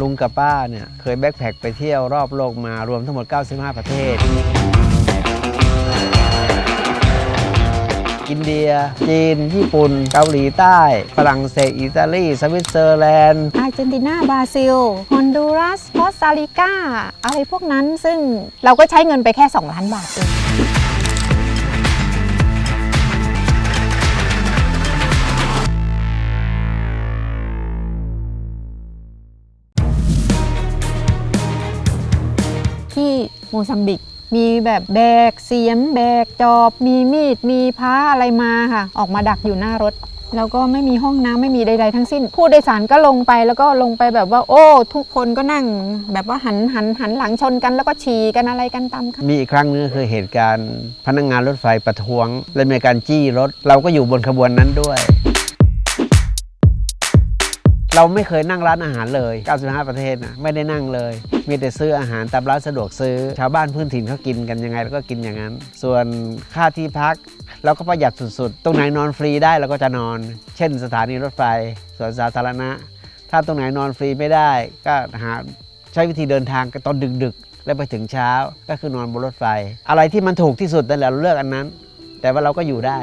ลุงกับป้าเนี่ยเคยแบ็คแพคไปเที่ยวรอบโลกมารวมทั้งหมด 95 ประเทศ อินเดีย จีน ญี่ปุ่น เกาหลีใต้ ฝรั่งเศส อิตาลี สวิตเซอร์แลนด์ อาร์เจนตินา บราซิล ฮอนดูรัส คอสตาริกา อะไรพวกนั้น ซึ่งเราก็ใช้เงินไปแค่ 2 ล้านบาทเอง ที่โมซัมบิก มีแบบแบกเสียม แบกจอบ มีมีด มีพ้าอะไรมาค่ะ ออกมาดักอยู่หน้ารถ แล้วก็ไม่มีห้องน้ำไม่มีใด ๆ ทั้งสิ้น ผู้โดยสารก็ลงไปแล้วก็ลงไปแบบว่า โอ้ ทุกคนก็นั่ง แบบว่าหันหันหันหลังชนกันแล้วก็ฉี่กันอะไรกันตามค่ะ มีอีกครั้งหนึงก็คือเหตุการณ์พนักงานรถไฟประท้วง และมีการจี้รถ เราก็อยู่บนขบวนนั้นด้วย เราไม่เคยนั่งร้านอาหารเลย 95 ประเทศนะไม่ได้นั่งเลย มีแต่ซื้ออาหารตามร้านสะดวกซื้อ ชาวบ้านพื้นถิ่นเขากินกันยังไงเราก็กินอย่างนั้น ส่วนค่าที่พักเราก็ประหยัดสุดๆ ตรงไหนนอนฟรีได้เราก็จะนอน เช่น สถานีรถไฟสวนสาธารณะ ถ้าตรงไหนนอนฟรีไม่ได้ ก็หาใช้วิธีเดินทางกันตอนดึกๆ แล้วไปถึงเช้าก็คือนอนบนรถไฟ อะไรที่มันถูกที่สุดนั่นแหละเราเลือกอันนั้น แต่ว่าเราก็อยู่ได้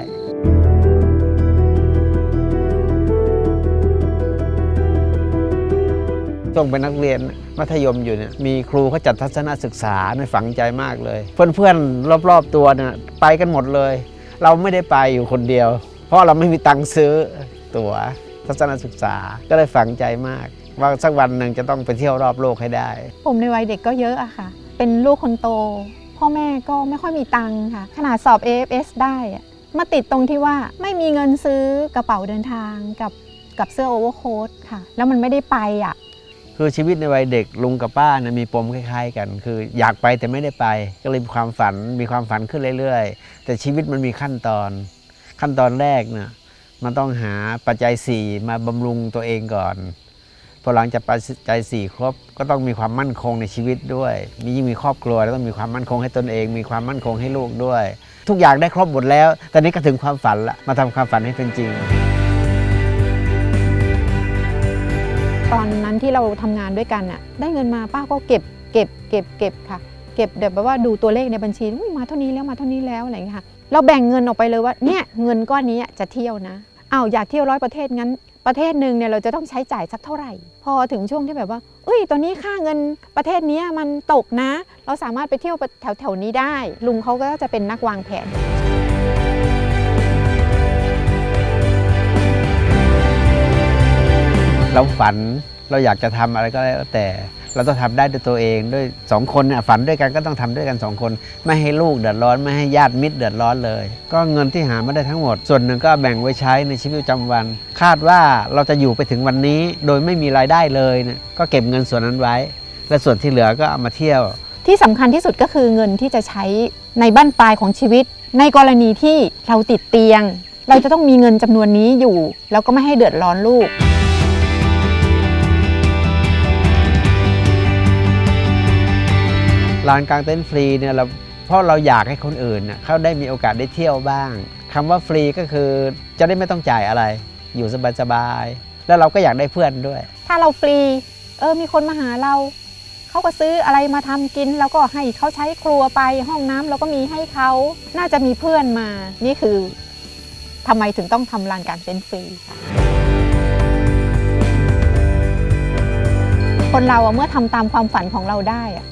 ช่วงเป็นนักเรียนมัธยมอยู่เนี่ยมีครูเขาจัดทัศนศึกษาในฝังใจมากเลย เพื่อนๆรอบๆตัวเนี่ยไปกันหมดเลย เราไม่ได้ไปอยู่คนเดียว เพราะเราไม่มีตังค์ซื้อตั๋วทัศนศึกษาก็เลยฝังใจมาก ว่าสักวันหนึ่งจะต้องไปเที่ยวรอบโลกให้ได้ ผมในวัยเด็กก็เยอะอะค่ะ เป็นลูกคนโต พ่อแม่ก็ไม่ค่อยมีตังค์ค่ะ ขนาดสอบ AFS ได้มาติดตรงที่ว่าไม่มีเงินซื้อกระเป๋าเดินทางกับกับเสื้อโอเวอร์โค้ทค่ะ แล้วมันไม่ได้ไปอะ คือชีวิตในวัยเด็กลุงกับป้านะมีปมคล้ายๆกัน คืออยากไปแต่ไม่ได้ไป ก็เลยมีความฝันมีความฝันขึ้นเรื่อยๆ แต่ชีวิตมันมีขั้นตอน ขั้นตอนแรกเนี่ยมันต้องหาปัจจัย4มาบำรุงตัวเองก่อนพอหลังจากปัจจัย4ครบก็ต้องมีความมั่นคงในชีวิตด้วย มียิ่งมีครอบครัวแล้วต้องมีความมั่นคงให้ตนเอง มีความมั่นคงให้ลูกด้วย ทุกอย่างได้ครบหมดแล้ว ตอนนี้ก็ถึงความฝันละมาทำความฝันให้เป็นจริง นั้นที่เราทำงานด้วยกันอะได้เงินมาป้าก็เก็บเก็บเก็บเก็บค่ะ เก็บแบบว่าดูตัวเลขในบัญชีมาเท่านี้แล้วมาเท่านี้แล้วอะไรอย่างเงี้ยค่ะเราแบ่งเงินออกไปเลยว่าเนี่ยเงินก้อนนี้จะเที่ยวนะอ้าวอยากเที่ยวร้อยประเทศงั้นประเทศหนึ่งเนี่ยเราจะต้องใช้จ่ายสักเท่าไหร่ พอถึงช่วงที่แบบว่า เอ้ย ตอนนี้ค่าเงินประเทศนี้มันตกนะ เราสามารถไปเที่ยวแถวแถวๆนี้ได้ ลุงเขาก็จะเป็นนักวางแผน เราฝัน เราอยากจะทำอะไรก็แล้วแต่เราต้องทำได้ด้วยตัวเองด้วยสองคนฝันด้วยกันก็ต้องทำด้วยกันสองคน ไม่ให้ลูกเดือดร้อนไม่ให้ญาติมิตรเดือดร้อนเลย ก็เงินที่หามาได้ทั้งหมด ส่วนหนึ่งก็แบ่งไว้ใช้ในชีวิตประจำวัน คาดว่าเราจะอยู่ไปถึงวันนี้ โดยไม่มีรายได้เลยเนี่ยก็เก็บเงินส่วนนั้นไว้ และส่วนที่เหลือก็เอามาเที่ยว ที่สำคัญที่สุดก็คือเงินที่จะใช้ในบั้นปลายของชีวิต ในกรณีที่เราติดเตียง เราจะต้องมีเงินจำนวนนี้อยู่ แล้วก็ไม่ให้เดือดร้อนลูก ลานกลางเต็นท์ฟรีเนี่ยเราเพราะเราอยากให้คนอื่นน่ะเขาได้มีโอกาสได้เที่ยวบ้างคำว่าฟรีก็คือจะได้ไม่ต้องจ่ายอะไร อยู่สบายๆแล้วเราก็อยากได้เพื่อนด้วย ถ้าเราฟรีเออมีคนมาหาเราเขาก็ซื้ออะไรมาทำกิน แล้วก็ให้เขาใช้ครัวไปห้องน้ำเราก็มีให้เขาน่าจะมีเพื่อนมา นี่คือทำไมถึงต้องทำลานกลารเต็นท์ฟรีคนเราเมื่อทำตามความฝันของเราได้อะ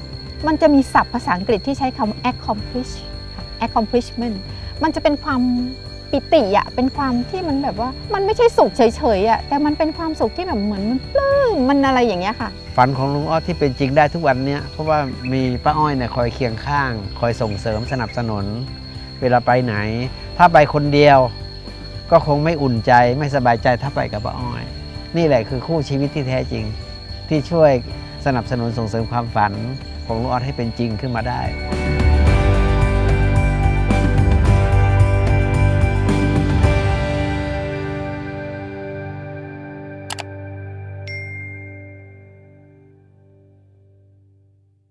มันจะมีศัพท์ภาษาอังกฤษที่ใช้คำ accomplish accomplishment มันจะเป็นความปิติอะเป็นความที่มันแบบว่ามันไม่ใช่สุขเฉยๆอะแต่มันเป็นความสุขที่แบบเหมือนมันปลื้มมันอะไรอย่างเงี้ยค่ะ ฝันของลุงอ้อที่เป็นจริงได้ทุกวันเนี้ยเพราะว่ามีป้าอ้อยเนี่ยคอยเคียงข้าง คอยส่งเสริมสนับสนุน เวลาไปไหน ถ้าไปคนเดียว ก็คงไม่อุ่นใจไม่สบายใจถ้าไปกับป้าอ้อย นี่แหละคือคู่ชีวิตที่แท้จริงที่ช่วย สนับสนุนส่งเสริมความฝันของลุงออสให้เป็นจริงขึ้นมาได้